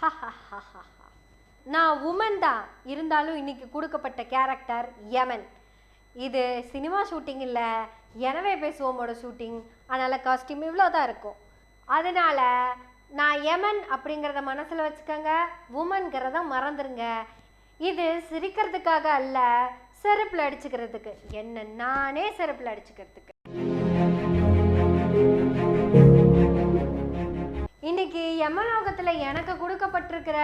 நான் உமன் தான். இருந்தாலும் இன்னைக்கு கொடுக்கப்பட்ட கேரக்டர் யமன் இது சினிமா ஷூட்டிங் இல்லை எனவே பேசுவோமோட ஷூட்டிங் அதனால் காஸ்டியூம் இவ்வளோ தான் இருக்கும். அதனால் நான் யமன் அப்படிங்கிறத மனசில் வச்சுக்கோங்க. உமன்கிறத மறந்துருங்க. இது சிரிக்கிறதுக்காக அல்ல செருப்பில் அடிச்சுக்கிறதுக்கு. என்ன நானே செருப்பில் அடிச்சுக்கிறதுக்கு. இன்னைக்கு யமலோகத்தில் எனக்கு கொடுக்கப்பட்டிருக்கிற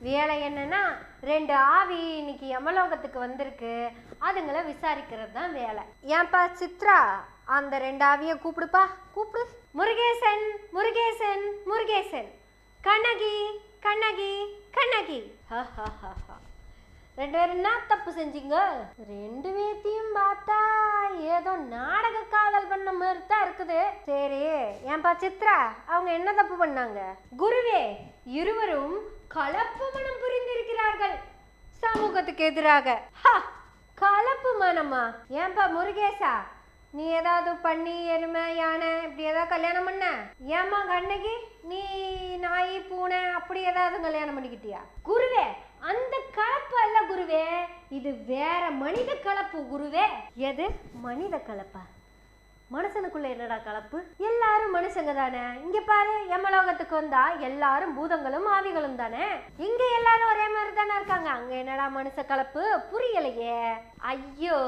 வேலை என்னன்னா ரெண்டு ஆவி இன்னைக்கு யமலோகத்துக்கு வந்திருக்கு. அதுங்களை விசாரிக்கிறது தான் வேலை. ஏன்பா சித்ரா அந்த ரெண்டு ஆவியை கூப்பிடுப்பா? கூப்பிடு. முருகேசன் முருகேசன் முருகேசன். கண்ணகி கண்ணகி கண்ணகி. ஹஹஹஹா. ரெண்டு பேரும் என்ன தப்பு செஞ்சீங்க? ரெண்டு பேத்தையும் பார்த்தா ஏதோ நாடக காதல் பண்ண மாதிரி தான் இருக்குது. சரி ஏன்பா சித்ரா அவங்க என்ன தப்பு பண்ணாங்க? குருவே இருவரும் கலப்பு மனம் புரிந்திருக்கிறார்கள். சமூகத்துக்கு எதிராக. ஹா, கலப்பு மனமா? ஏன்பா முருகேசா நீ ஏதாவது பண்ணி எருமை யானை இப்படி ஏதாவது கல்யாணம் பண்ண? ஏமா கண்ணகி நீ நாய் பூனை அப்படி ஏதாவது கல்யாணம் பண்ணிக்கிட்டியா? குருவே அந்த கலப்பு அல்ல குருவே. இது வேற மனித கலப்பு குருவே. எது? மனித கலப்பா. மனுஷனுக்குள்ள என்னடா கலப்பு? எல்லாரும் மனுஷங்க தானே. இங்க பாரு யமலோகத்துக்கு வந்தா எல்லாரும் பூதங்களும் ஆவிகளும் தானே. இங்க எல்லாரும் ஒரே மாதிரி தானே இருக்காங்க. அங்க என்னடா மனுஷ கலப்பு? புரியலையே. ஐயோ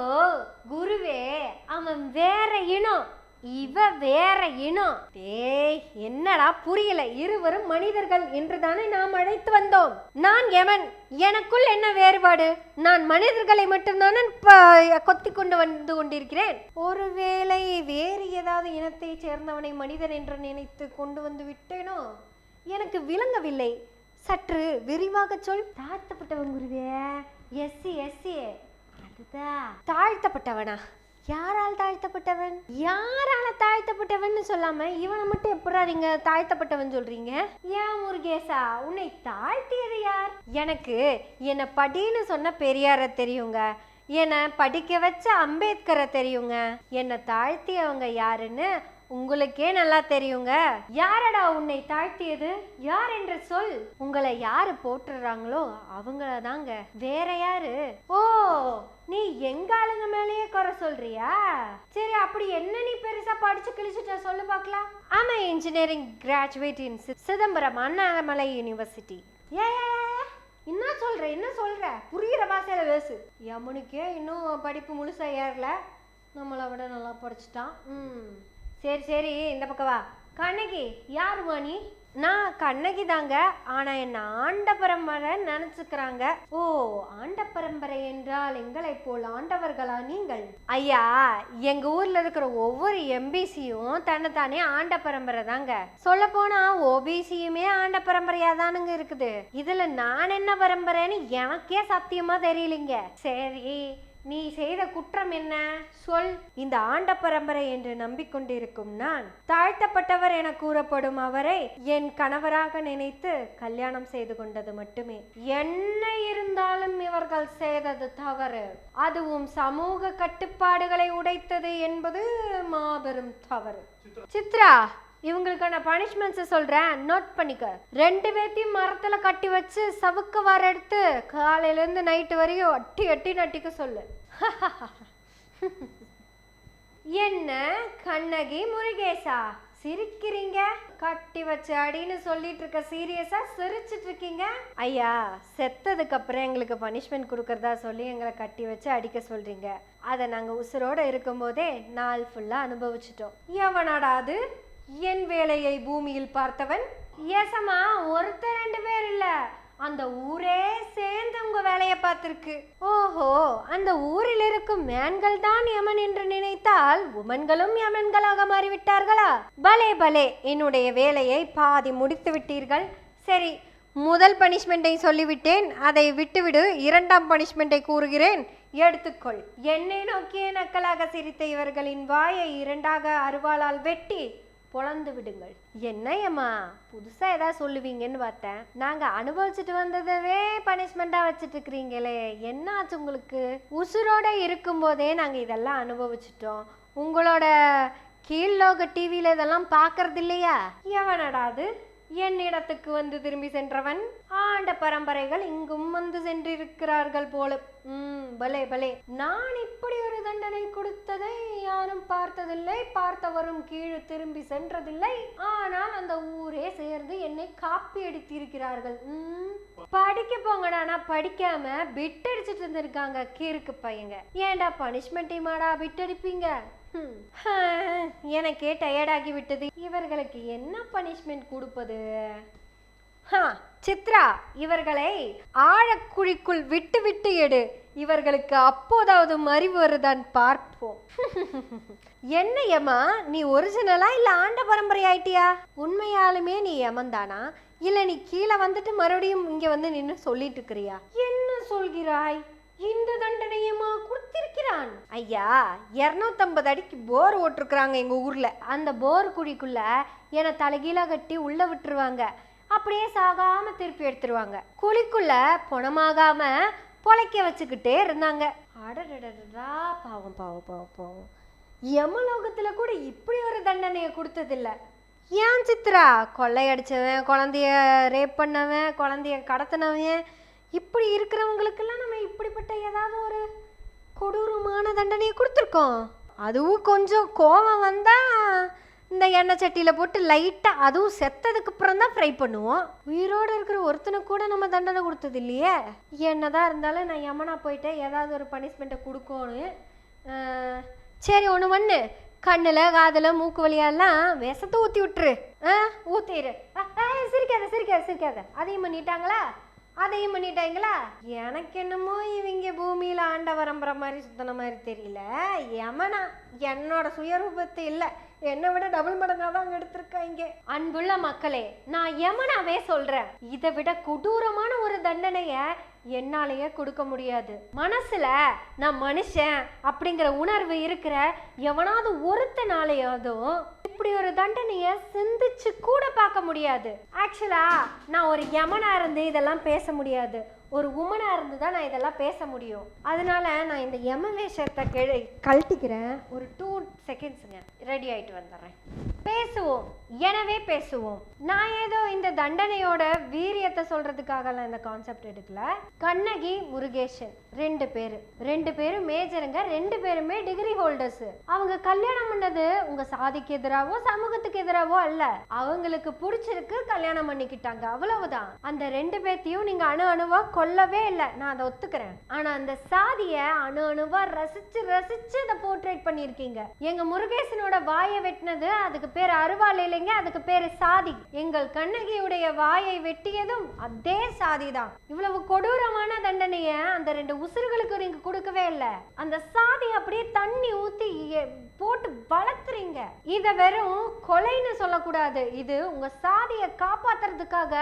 குருவே அவன் வேற இனம். இவ வேற இனம். டேய் என்னடா புரியல? இருவரும் மனிதர்கள் என்று தானே நாம் அழைத்து வந்தோம். நான் எவன்? எனக்குள் என்ன வேறுபாடு? நான் மனிதர்களை மட்டும்தானே கொத்தி கொண்டு வந்து கொண்டிருக்கிறேன். ஒருவேளை வேறு ஏதாவது இனத்தைச் சேர்ந்தவனை மனிதன் என்று நினைத்து கொண்டு வந்து விட்டேனோ? எனக்கு விளங்கவில்லை. சற்று விரிவாக சொல். தாழ்த்தப்பட்டவன் குருவே. எஸ்சி எஸ்சி அதுதான். தாழ்த்தப்பட்டவனா? யாரால் தாழ்த்தப்பட்டவன்? யாரால தாழ்த்தப்பட்டவன் சொல்லாம இவனை மட்டும் எப்படா நீங்க தாழ்த்தப்பட்டவன் சொல்றீங்க? ஏன் முருகேசா உன்னை தாழ்த்தியது யார்? எனக்கு என்னை படின்னு சொன்ன பெரியார தெரியுங்க. என்னை படிக்க வச்ச அம்பேத்கரை தெரியுங்க. என்னை தாழ்த்தியவங்க யாருன்னு உங்களுக்கே நல்லா தெரியுங்க. யாரடா உன்னை தாழ்த்தியது? யார் என்று சொல் உங்களை யாரு போட்டுறாங்களோ அவங்கள தாங்க வேற யாரு? ஓ நீ எங்க ஆளுங்க மேலேயே குறை சொல்றியா? சரி அப்படி என்ன நீ பெருசா படிச்சு கிழிச்சுட்ட? சொல்லு பார்க்கலாம். ஆமா engineering graduate in Chidambaram Annamalai university ஏ என்ன சொல்ற? என்ன சொல்ற? புரியுற பாசையில பேசு. யமுனுக்கே இன்னும் படிப்பு முழுசா ஏறல. நம்மளை விட நல்லா படிச்சுட்டான். ம். சரி சரி இந்த பக்கம் வா. கண்ணகி யாருமா நீ? நான் கண்ணகி தாங்க ஆனா என்ன ஆண்ட பரம்பரை நினைச்சுக்கிறாங்க. ஓ ஆண்ட பரம்பரை என்றால் எங்களை போல் ஆண்டவர்களா நீங்கள்? ஐயா எங்க ஊர்ல இருக்கிற ஒவ்வொரு எம்பிசியும் தன்னைத்தானே ஆண்ட பரம்பரை தாங்க. சொல்ல போனா ஓபிசியுமே ஆண்ட பரம்பரையா தானுங்க இருக்குது. இதுல நான் என்ன பரம்பரைன்னு எனக்கே சத்தியமா தெரியலைங்க. சரி நீ செய்த குற்றம் என்ன? சொல். இந்த ஆண்ட பரம்பரை என்று நம்பிக்கொண்டிருக்கும் நான் தாழ்த்தப்பட்டவர் என கூறப்படும் அவரை என் கணவராக நினைத்து கல்யாணம் செய்து கொண்டது மட்டுமே. என்ன இருந்தாலும் இவர்கள் செய்தது தவறு. அதுவும் சமூக கட்டுப்பாடுகளை உடைத்தது என்பது மாபெரும் தவறு. சித்ரா! இவங்களுக்கான பனிஷ்மெண்ட்ஸை சொல்கிறேன் நோட் பண்ணிக்க. ரெண்டு பேர்த்தையும் மரத்தில் கட்டி வச்சு சவுக்கு வர எடுத்து காலையிலேருந்து நைட்டு வரையும் அட்டி அட்டி நட்டிக்க சொல்லு. என்ன? கண்ணகி முருகேசா சிரிக்கிறீங்க? கட்டி வச்ச அடின்னு சொல்லிட்டு இருக்க சீரியஸா சிரிச்சிட்டு இருக்கீங்க? ஐயா செத்ததுக்கு அப்புறம் எங்களுக்கு பனிஷ்மெண்ட் கொடுக்கறதா சொல்லி எங்களை கட்டி வச்சு அடிக்க சொல்றீங்க. அதை நாங்க உசுரோட இருக்கும்போதே நாள் ஃபுல்லா அனுபவிச்சிட்டோம். எவனாடா அது? என் வேலையை பூமியில் பார்த்தவன் ஏசமா ஒருத்தர் ரெண்டு பேர் இல்ல. அந்த ஊரே சேர்ந்து உங்க வேலையை பார்த்திருக்கு. ஓஹோ அந்த ஊரில் இருக்கும் மேன்கள் தான் யமன் என்று நினைத்தால் உமன்களும் யமன்களாக மாறிவிட்டார்களா? பலே பலே என்னுடைய வேலையை பாதி முடித்து விட்டீர்கள். சரி முதல் பனிஷ்மெண்ட்டை சொல்லிவிட்டேன். அதை விட்டுவிடு இரண்டாம் பனிஷ்மெண்ட்டை கூறுகிறேன். எடுத்துக்கொள். என்னை நோக்கிய நக்கலாக சிரித்த இவர்களின் வாயை இரண்டாக அருவாளால் வெட்டி பொழந்து விடுங்கள். என்னையம்மா? புதுசா ஏதாவது சொல்லுவீங்கன்னு பார்த்தேன். நாங்க அனுபவிச்சுட்டு வந்ததவே பனிஷ்மெண்டா வச்சுட்டு இருக்கிறீங்களே என்ன ஆச்சு உங்களுக்கு? உசுரோட இருக்கும்போதே நாங்க இதெல்லாம் அனுபவிச்சிட்டோம். உங்களோட கீழ்லோக டிவியில இதெல்லாம் பார்க்கறது இல்லையா? எவனடா அது? என்னிடத்துக்கு வந்து திரும்பி சென்றவன்? ஆண்ட பரம்பரைகள் இங்கும் வந்து சென்றிருக்கிறார்கள் போல. பலே பலே. நான் இப்படி ஒரு தண்டனை கொடுத்ததை யாரும் பார்த்ததில்லை பார்த்தவரும் கீழே திரும்பி சென்றதில்லை. ஆனால் அந்த ஊரே சேர்ந்து என்னை காப்பி அடித்திருக்கிறார்கள் ம் படிக்க போங்கடா. நான் படிக்காம பிட் அடிச்சிட்டு இருந்திருக்காங்க கீருக்கு பையங்க. ஏன்டா பனிஷ்மெண்ட் மாடா பிட் அடிப்பீங்க ஹம். எனக்கே டயர்டாகி விட்டது. இவர்களுக்கு என்ன பனிஷ்மெண்ட் கொடுப்பது? ஹா, சித்ரா இவர்களை ஆழக்குழிக்குள் விட்டு விட்டு எடு. இவர்களுக்கு அப்போதாவது மறிவு வருதான் பார்ப்போம். என்ன யமா நீ ஒரிஜினலா இல்ல ஆண்ட பரம்பரை ஆயிட்டியா உண்மையாலுமே நீ யமன்தானா? இல்ல நீ கீழே வந்துட்டு மறுபடியும் இங்க வந்து நின்னு சொல்லிட்டு இருக்கிறியா என்ன சொல்கிறாய்? இந்த தண்டனையுமா கொடுத்திருக்கிறான். ஐயா இரநூத்தம்பது அடிக்கு போர் ஓட்டிருக்கிறாங்க எங்க ஊர்ல. அந்த போர் குழிக்குள்ள என்னை தலைகீழா கட்டி உள்ள விட்டுருவாங்க. அப்படியே சாகாம திருப்பி எடுத்துருவாங்க. குழிக்குள்ள பொணமாகாம பொழைக்க வச்சுக்கிட்டே இருந்தாங்க. அடடடா பாவம் பாவம் பாவம் பாவம். யமலோகத்துல கூட இப்படி ஒரு தண்டனையை கொடுத்ததில்ல. ஏன் சித்ரா? கொள்ளையடிச்சவன் குழந்தைய ரேப் பண்ணவன் குழந்தைய கடத்தினவன். இப்படி இருக்கிறவங்களுக்கெல்லாம் நம்ம இப்படிப்பட்ட ஏதாவது ஒரு கொடூரமான தண்டனையை கொடுத்துருக்கோம். அதுவும் கொஞ்சம் கோபம் வந்தா இந்த எண்ணெய் சட்டியில் போட்டு லைட்டாக அதுவும் செத்ததுக்கு அப்புறம் தான் ஃப்ரை பண்ணுவோம். உயிரோடு இருக்கிற ஒருத்தனுக்கு கூட நம்ம தண்டனை கொடுத்தது இல்லையே? என்னதான் இருந்தாலும் நான் யமனா போயிட்டேன். ஏதாவது ஒரு பனிஷ்மெண்ட்டை கொடுக்கணும் சரி ஒன்று ஒன்று கண்ணில் காதில் மூக்கு வழியெல்லாம் விஷத்தை ஊற்றி விட்டுரு. ஆ ஊற்றிடு சிரிக்காத சிரிக்காத சிரிக்காத. அதையும் பண்ணிட்டாங்களா? அதையும் பண்ணிட்டாங்களா? எனக்கு என்னமோ இவங்க பூமியில் ஆண்ட வரம்புற மாதிரி சுத்தின மாதிரி தெரியல. யமனா என்னோட சுயரூபத்தை இல்லை. என்னை விட டபுள் மடங்கா தான் அங்க எடுத்திருக்காங்க அன்புள்ள மக்களே நான் யமனாவே சொல்றேன். இதை விட கொடூரமான ஒரு தண்டனைய என்னாலேயே கொடுக்க முடியாது. மனசுல நான் மனுஷன் அப்படிங்கிற உணர்வு இருக்கிற எவனாவது ஒருத்தனாலேயாவதும் இப்படி ஒரு தண்டனைய சிந்திச்சு கூட பார்க்க முடியாது. ஆக்சுவலா நான் ஒரு யமனா இருந்து இதெல்லாம் பேச முடியாது. ஒரு உமனாக இருந்து தான் நான் இதெல்லாம் பேச முடியும். அதனால நான் இந்த யம வேஷத்தை கெ கழட்டிக்கிறேன். ஒரு டூ செகண்ட்ஸுங்க ரெடி ஆகிட்டு வந்துடுறேன். பேசுவோம். எனவே பேசுவோம். நான் ஏதோ இந்த தண்டனையோட வீரியத்தை சொல்றதுக்காகலாம் இந்த கான்செப்ட் எடுக்கல. கண்ணகி முருகேஷன் ரெண்டு பேரு. ரெண்டு பேரும் மேஜருங்க ரெண்டு பேருமே டிகிரி ஹோல்டர்ஸ் அவங்க கல்யாணம் பண்ணது உங்க சாதிக்கு எதிராவோ சமூகத்துக்கு எதிராவோ அல்ல. அவங்களுக்கு பிடிச்சிருக்கு கல்யாணம் பண்ணிக்கிட்டாங்க. அவ்வளவுதான். அந்த ரெண்டு பேர்த்தையும் நீங்க அணு அணுவா கொல்லவே இல்லை. நான் அதை ஒத்துக்கிறேன். ஆனா அந்த சாதிய அணு அணுவா ரசிச்சு ரசிச்சு அதை போர்ட்ரேட் பண்ணியிருக்கீங்க. எங்க முருகேசனோட வாயை வெட்டினது அதுக்கு பேர் அருவாள் இல்லைங்க அதுக்கு பேர் சாதி. எங்கள் கண்ணகியுடைய வாயை வெட்டியதும் அதே சாதி தான் இவ்வளவு கொடூரமான தண்டனைய அந்த ரெண்டு உசுறுகளுக்கு நீங்க கொடுக்கவே இல்லை. அந்த சாதி அப்படியே தண்ணி ஊத்தி போட்டு வளர்த்துறீங்க. இத வெறும் கொலைன்னு சொல்லக்கூடாது. இது உங்க சாதியை காப்பாத்துறதுக்காக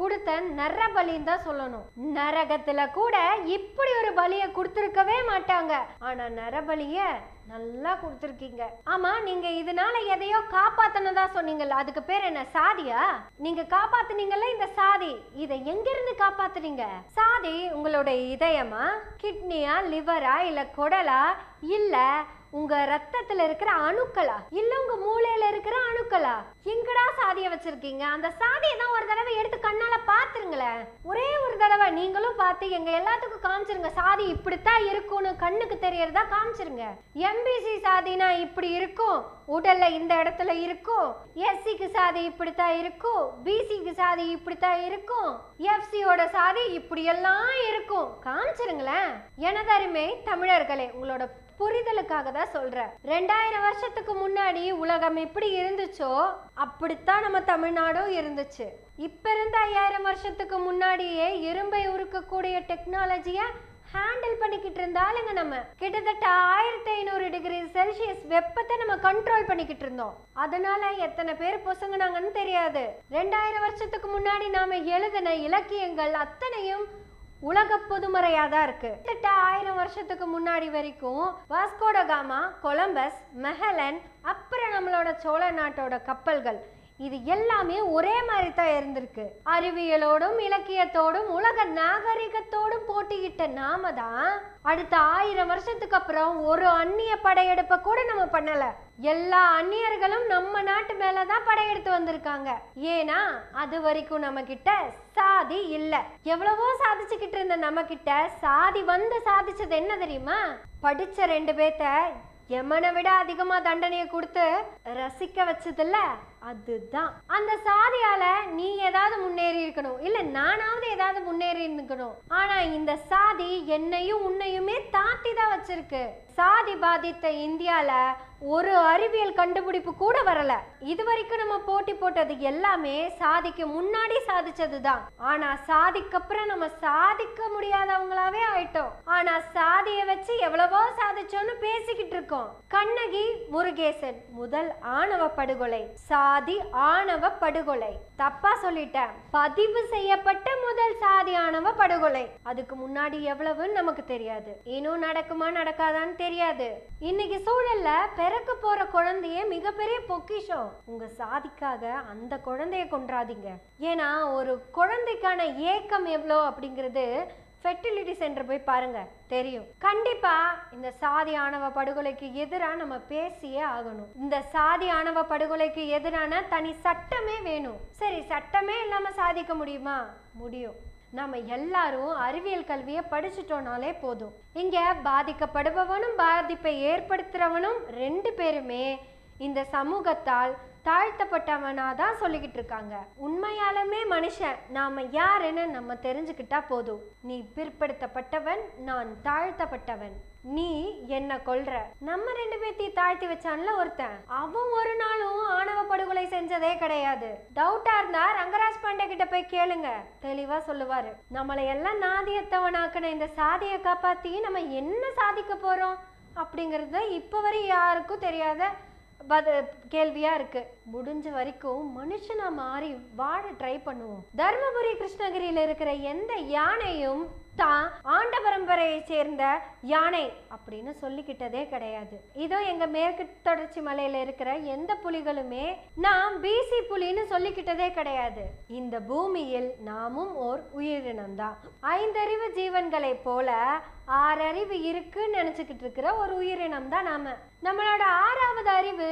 கொடுத்த நர பலின்னு தான் சொல்லணும். நரகத்துல கூட இப்படி ஒரு பலிய கொடுத்துருக்கவே மாட்டாங்க. ஆனா நரபலிய நல்லா கொடுத்துருக்கீங்க. ஆமா நீங்க இதனால எதையோ காப்பாத்தனதா சொன்னீங்கல்ல அதுக்கு பேர் என்ன சாதியா? நீங்க காப்பாத்துனீங்கல்ல இந்த சாதி. இதை எங்க இருந்து காப்பாத்துறீங்க சாதி உங்களோட இதயமா? கிட்னியா லிவரா இல்ல குடலா? இல்ல உங்க ரத்தத்துல இருக்கிற அணுக்களா? இல்ல உங்க மூளையில இருக்கிற அணுக்களா? எங்கடா சாதிய வச்சிருக்கீங்க? அந்த சாதியை தான் ஒரு தடவை எடுத்து கண்ணால பாத்துருங்களேன் ஒரே ஒரு தடவை நீங்களும் பார்த்து எங்க எல்லாத்துக்கும் காமிச்சிருங்க. சாதி இப்படித்தான் இருக்கும்னு கண்ணுக்கு தெரியறதா காமிச்சிருங்க. எம்பிசி சாதினா இப்படி இருக்கும். உடல்ல இந்த இடத்துல இருக்கும். எஸ்சிக்கு சாதி இப்படித்தான் இருக்கும். பிசிக்கு சாதி இப்படித்தான் இருக்கும். எஃப்சியோட சாதி இப்படி எல்லாம் இருக்கும். காமிச்சிருங்களேன். எனதருமை தமிழர்களே உங்களோட புரிதலுக்காக தான் சொல்றேன். ரெண்டாயிரம் வருஷத்துக்கு முன்னாடி உலகம் எப்படி இருந்துச்சோ அப்படித்தான் நம்ம தமிழ்நாடும் இருந்துச்சு. இப்ப இருந்த ஐயாயிரம் வருஷத்துக்கு முன்னாடியே இரும்பை உருக்கக்கூடிய டெக்னாலஜியை ஹேண்டில் பண்ணிக்கிட்டு இருந்தாலுங்க நம்ம. கிட்டத்தட்ட ஆயிரத்தி ஐநூறு டிகிரி செல்சியஸ் வெப்பத்தை நம்ம கண்ட்ரோல் பண்ணிக்கிட்டு இருந்தோம். அதனால எத்தனை பேர் பொசுங்கினாங்கன்னு தெரியாது. ரெண்டாயிரம் வருஷத்துக்கு முன்னாடி நாம எழுதின இலக்கியங்கள் அத்தனையும் உலக பொதுமறையா தான் இருக்கு. கிட்டத்தட்ட ஆயிரம் வருஷத்துக்கு முன்னாடி வரைக்கும் வாஸ்கோடகாமா கொலம்பஸ் மெஹலன் அப்புறம் நம்மளோட சோழ நாட்டோட கப்பல்கள் இது எல்லாமே ஒரே மாதிரி தான் இருந்திருக்கு. அறிவியலோடும் இலக்கியத்தோடும் உலக நாகரிகத்தோடும் போட்டியிட்ட நாம தான் அடுத்த ஆயிரம் வருஷத்துக்கு அப்புறம் ஒரு அந்நிய படையெடுப்பை கூட நம்ம பண்ணல. எல்லா அந்நியர்களும் நம்ம நாட்டு மேல தான் படையெடுத்து வந்திருக்காங்க. ஏன்னா அது வரைக்கும் நம்ம கிட்ட சாதி இல்ல. எவ்வளவோ சாதிச்சுக்கிட்டு இருந்த நம்ம கிட்ட சாதி வந்து சாதிச்சது என்ன தெரியுமா? படிச்ச ரெண்டு பேத்த எமனை விட அதிகமா தண்டனையை கொடுத்து ரசிக்க வச்சதில்ல. அதுதான். அந்த சாதியால நீ ஏதாவது முன்னேறி இருக்கணும். இல்ல நானாவது ஏதாவது முன்னேறி இருக்கணும். ஆனா இந்த சாதி என்னையும் உன்னையுமே தாத்தி தான் வச்சிருக்கு. சாதி பாதித்த இந்தியால ஒரு அறிவியல் கண்டுபிடிப்பு கூட வரல. இது வரைக்கும் நம்ம போட்டி போட்டது எல்லாமே சாதிக்கு முன்னாடி சாதிச்சது தான் ஆனா சாதிக்கு அப்புறம் நம்ம சாதிக்க முடியாதவங்களாவே ஆயிட்டோம். ஆனா சாதியை வச்சு எவ்வளவோ சாதிச்சோம்னு பேசிக்கிட்டு இருக்கோம். கண்ணகி முருகேசன் முதல் ஆணவ படுகொலை. சா சாதி ஆணவ படுகொலை தப்பா சொல்லிட்டேன். பதிவு செய்யப்பட்ட முதல் சாதி ஆணவ படுகொலை அதுக்கு முன்னாடி எவ்வளவுன்னு நமக்கு தெரியாது. இன்னும் நடக்குமா நடக்காதான்னு தெரியாது. இன்னைக்கு சூழல்ல பிறக்க போற குழந்தையே மிகப்பெரிய பொக்கிஷம். உங்க சாதிக்காக அந்த குழந்தைய கொன்றாதீங்க. ஏன்னா ஒரு குழந்தைக்கான ஏக்கம் எவ்வளோ அப்படிங்கிறது ஃபெர்டிலிட்டி சென்டர் போய் பாருங்க தெரியும். கண்டிப்பா இந்த சாதி ஆணவ படுகொலைக்கு எதிராக நம்ம பேசியே ஆகணும். இந்த சாதி ஆணவ படுகொலைக்கு எதிரான தனி சட்டமே வேணும். சரி சட்டமே இல்லாம சாதிக்க முடியுமா? முடியும். நம்ம எல்லாரும் அறிவியல் கல்வியை படிச்சுட்டோனாலே போதும். இங்க பாதிக்கப்படுபவனும் பாதிப்பை ஏற்படுத்துறவனும் ரெண்டு பேருமே இந்த சமூகத்தால் தாழ்த்தப்பட்டவனா தான் சொல்லிக்கிட்டு இருக்காங்க உண்மையாலுமே மனுஷன் நாம யாருன்னு நம்ம தெரிஞ்சுக்கிட்டா போதும். நீ பிற்படுத்தப்பட்டவன் நான் தாழ்த்தப்பட்டவன். நீ என்ன கொல்ற நம்ம ரெண்டு பேர்த்தையும் தாழ்த்தி வச்சான்ல ஒருத்தன். அவன் ஒரு நாளும் ஆணவ படுகொலை செஞ்சதே கிடையாது. டவுட்டா இருந்தா ரங்கராஜ் பாண்டே கிட்ட போய் கேளுங்க. தெளிவா சொல்லுவாரு. நம்மளை எல்லாம் நாதியத்தவனாக்குன இந்த சாதியை காப்பாத்தி நம்ம என்ன சாதிக்க போறோம்? அப்படிங்கறத இப்ப வரை யாருக்கும் தெரியாத பத கேள்வியா இருக்கு. முடிஞ்ச வரைக்கும் மனுஷனா மாறி வாழ ட்ரை பண்ணுவோம். தர்மபுரி கிருஷ்ணகிரியில இருக்கிற எந்த யானையும் தான் ஆண்ட பரம்பரையை சேர்ந்த யானை அப்படின்னு சொல்லிக்கிட்டதே கிடையாது. இதோ எங்க மேற்கு தொடர்ச்சி மலையில இருக்கிற எந்த புலிகளுமே நாம் பிசி புலின்னு சொல்லிக்கிட்டதே கிடையாது. இந்த பூமியில் நாமும் ஓர் உயிரினம் தான். ஐந்தறிவு ஜீவன்களை போல ஆறறிவு இருக்குன்னு நினைச்சுக்கிட்டு இருக்கிற ஒரு உயிரினம் தான் நாம. நம்மளோட ஆறாவது அறிவு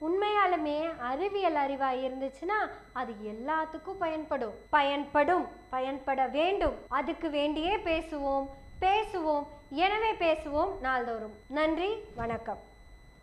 உண்மையாலுமே அறிவியல் அறிவா இருந்துச்சுன்னா அது எல்லாத்துக்கும் பயன்படும். பயன்படும் பயன்பட வேண்டும். அதுக்கு வேண்டியே பேசுவோம். பேசுவோம். எனவே பேசுவோம் நாள்தோறும். நன்றி வணக்கம்.